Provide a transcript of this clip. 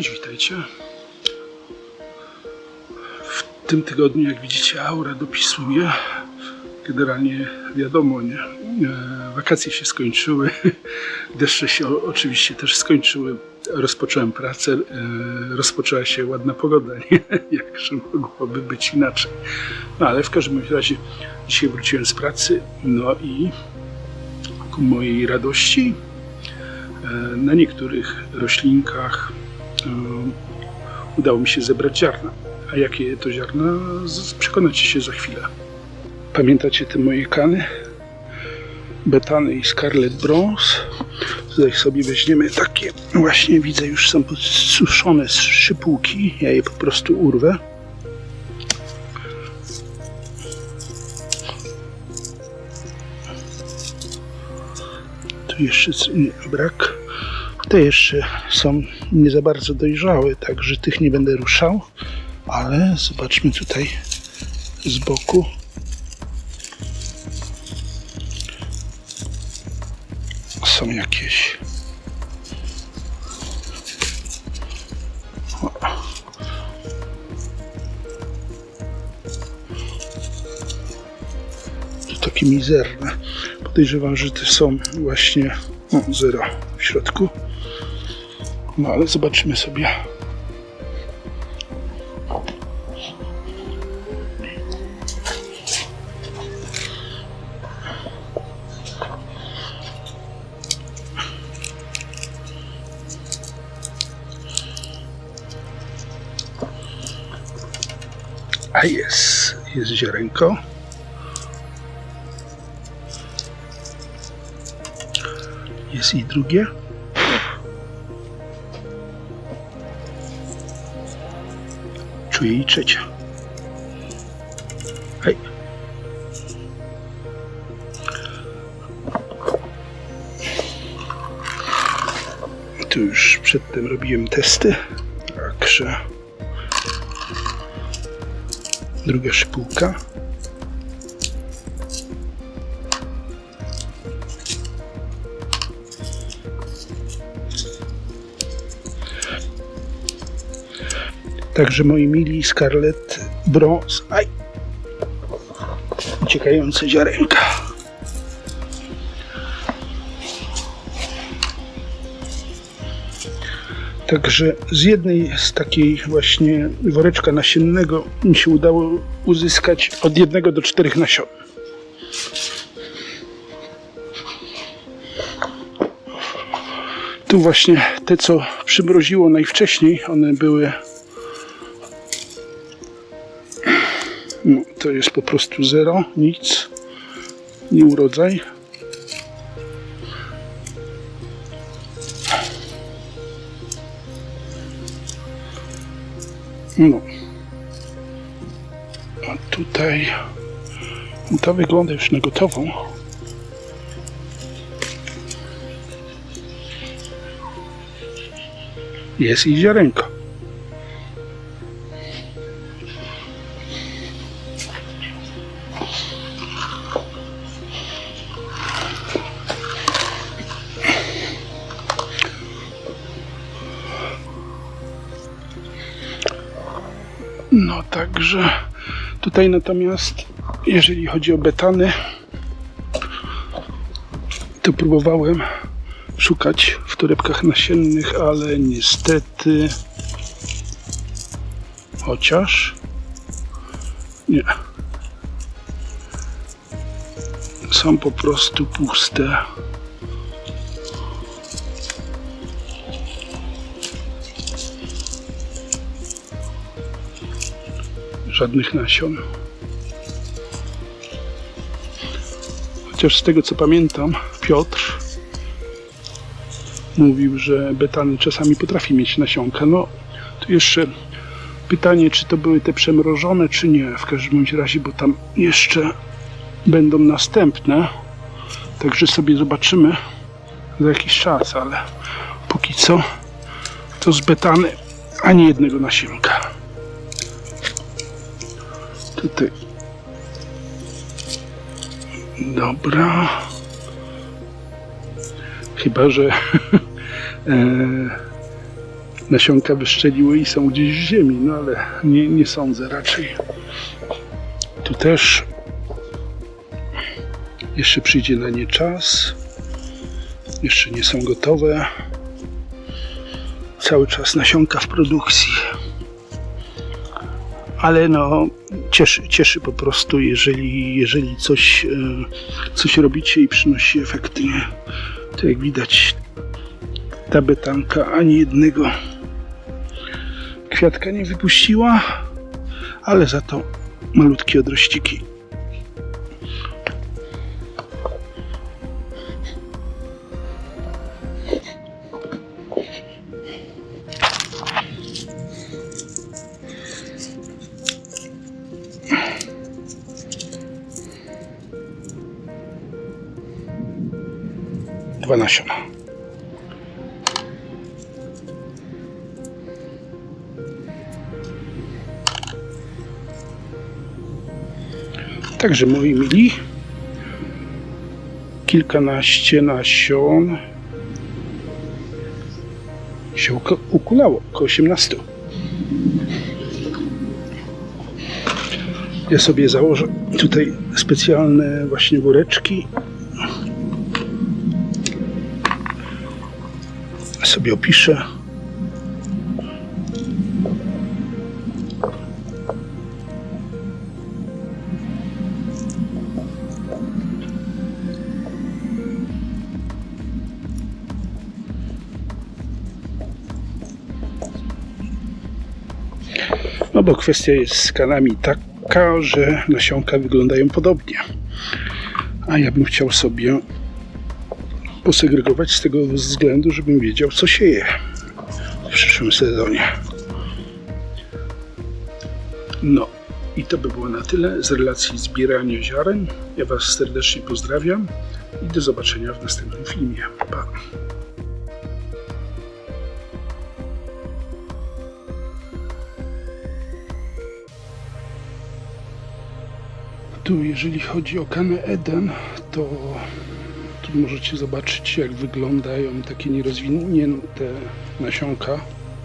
Cześć, witajcie. W tym tygodniu, jak widzicie, aura dopisuje. Generalnie wiadomo, nie? E, Wakacje się skończyły, deszcze się oczywiście też skończyły. Rozpocząłem pracę, e, rozpoczęła się ładna pogoda, nie? Jakże mogłoby być inaczej. No ale w każdym razie dzisiaj wróciłem z pracy, no i ku mojej radości e, na niektórych roślinkach udało mi się zebrać ziarna. A jakie to ziarna, przekonacie się za chwilę. Pamiętacie te moje kany? Betany i Scarlet Bronze. Tutaj sobie weźmiemy takie, właśnie widzę, już są podsuszone szypułki. Ja je po prostu urwę. Tu jeszcze brak. Te jeszcze są nie za bardzo dojrzałe, także tych nie będę ruszał. Ale zobaczmy tutaj z boku. Są jakieś. To takie mizerne. Podejrzewam, że te są właśnie o, zero w środku. No ale zobaczymy sobie. A jest, jest ziarenko. Jest i drugie. Czuję i trzecie. Hej. Tu już przedtem robiłem testy, także druga szpułka. Także moi mili Scarlet Bronze. Aj! Uciekające ziarenka. Także z jednej z takiej właśnie woreczka nasiennego mi się udało uzyskać od jednego do czterech nasion. Tu właśnie te, co przymroziło najwcześniej, one były. No, to jest po prostu zero, nic, nie urodzaj. No. A tutaj to wygląda już na gotową. Jest i ziarenko. No także tutaj natomiast jeżeli chodzi o betany to próbowałem szukać w torebkach nasiennych, ale niestety chociaż nie są po prostu puste. Żadnych nasion. Chociaż z tego co pamiętam, Piotr mówił, że betany czasami potrafi mieć nasionka. No, tu jeszcze pytanie, czy to były te przemrożone, czy nie. W każdym razie, bo tam jeszcze będą następne. Także sobie zobaczymy za jakiś czas, ale póki co to z betany ani jednego nasionka. Tutaj. Dobra. Chyba, że e, nasionka wyszczeliły i są gdzieś w ziemi, no ale nie, nie sądzę raczej. Tu też jeszcze przyjdzie na nie czas. Jeszcze nie są gotowe. Cały czas nasionka w produkcji. Ale no, cieszy, cieszy po prostu, jeżeli, jeżeli coś, e, coś robicie i przynosi efekty. Nie? To jak widać, ta betanka ani jednego kwiatka nie wypuściła, ale za to malutkie odrościki. Dwa nasiona. Także moi mili, kilkanaście nasion się ukulało, około 18. Ja sobie założę tutaj specjalne właśnie woreczki. Sobie opiszę. No bo kwestia jest z kanami taka, że nasionka wyglądają podobnie. A ja bym chciał sobie posegregować z tego względu, żebym wiedział, co sieje w przyszłym sezonie. No i to by było na tyle z relacji zbierania ziaren. Ja Was serdecznie pozdrawiam i do zobaczenia w następnym filmie. Pa! Tu, jeżeli chodzi o kanę Eden, to możecie zobaczyć, jak wyglądają takie nierozwinięte nasionka.